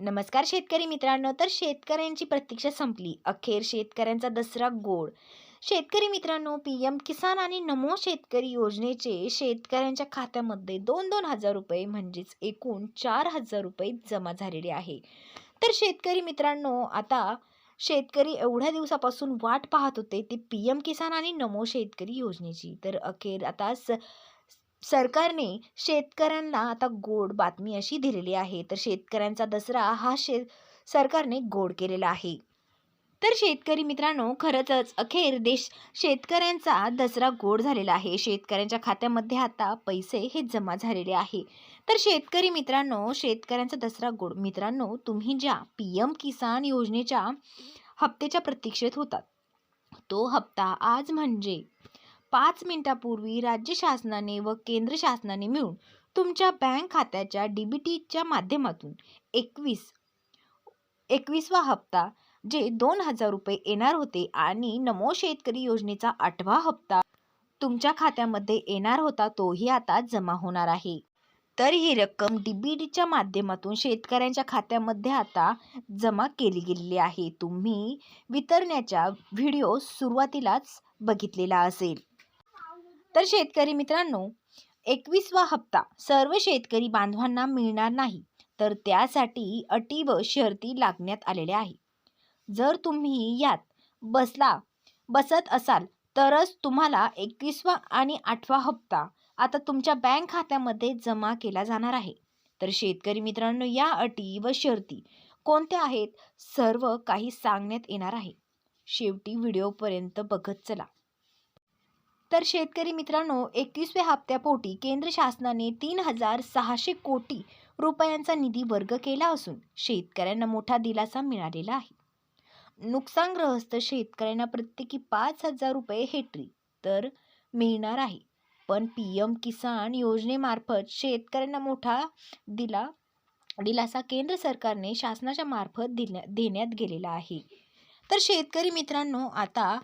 नमस्कार शेतकरी मित्रांनो. तर शेतकऱ्यांची प्रतीक्षा संपली. अखेर शेतकऱ्यांचा दसरा गोड. शेतकरी मित्रांनो पी एम किसान आणि नमो शेतकरी योजनेचे शेतकऱ्यांच्या खात्यामध्ये दोन दोन हजार रुपये म्हणजेच एकूण चार हजार रुपये जमा झालेले आहे. तर शेतकरी मित्रांनो आता शेतकरी एवढ्या दिवसापासून वाट पाहत होते ते पी एम किसान आणि नमो शेतकरी योजनेची. तर अखेर आता स सरकारने शेतकऱ्यांना आता गोड बातमी अशी दिलेली आहे. तर शेतकऱ्यांचा दसरा हा शे सरकारने गोड केलेला आहे. तर शेतकरी मित्रांनो खरंच अखेर देश शेतकऱ्यांचा दसरा गोड झालेला आहे. शेतकऱ्यांच्या खात्यामध्ये आता पैसे हे जमा झालेले आहे. तर शेतकरी मित्रांनो शेतकऱ्यांचा दसरा गोड. मित्रांनो तुम्ही ज्या पी एम किसान योजनेच्या हप्त्याच्या प्रतीक्षेत होतात तो हप्ता आज म्हणजे पाच मिनिटापूर्वी राज्य शासनाने व केंद्र शासनाने मिळून तुमच्या बँक खात्याच्या डी बी टीच्या माध्यमातून एकवीस एकवीसवा हप्ता जे दोन हजार रुपये येणार होते आणि नमो शेतकरी योजनेचा आठवा हप्ता तुमच्या खात्यामध्ये येणार होता तोही आता जमा होणार आहे. तर ही रक्कम डी बी टीच्या माध्यमातून शेतकऱ्यांच्या खात्यामध्ये आता जमा केली गेलेली आहे. तुम्ही वितरण्याच्या व्हिडिओ सुरुवातीलाच बघितलेला असेल. तर शेतकरी मित्रांनो एकवीसवा हप्ता सर्व शेतकरी बांधवांना मिळणार नाही तर त्यासाठी अटी व शर्ती लागण्यात आलेल्या आहे जर तुम्ही यात बसला बसत असाल तरच तुम्हाला एकवीसवा आणि आठवा हप्ता आता तुमच्या बँक खात्यामध्ये जमा केला जाणार आहे. तर शेतकरी मित्रांनो या अटी व शर्ती कोणत्या आहेत सर्व काही सांगण्यात येणार आहे. शेवटी व्हिडिओपर्यंत बघत चला. तर शेतकरी मित्रांनो एकतीसव्या हप्त्यापोटी केंद्र शासनाने तीन हजार सहाशे कोटी रुपयांचा निधी वर्ग केला असून शेतकऱ्यांना मोठा दिलासा मिळालेला आहे. नुकसानग्रस्त शेतकऱ्यांना प्रत्येकी पाच हजार रुपये हेक्टरी तर मिळणार आहे. पण पी एम किसान योजनेमार्फत शेतकऱ्यांना मोठा दिला दिलासा केंद्र सरकारने शासनाच्या मार्फत दिल्या देण्यात गेलेला आहे. तर शेतकरी मित्रांनो आता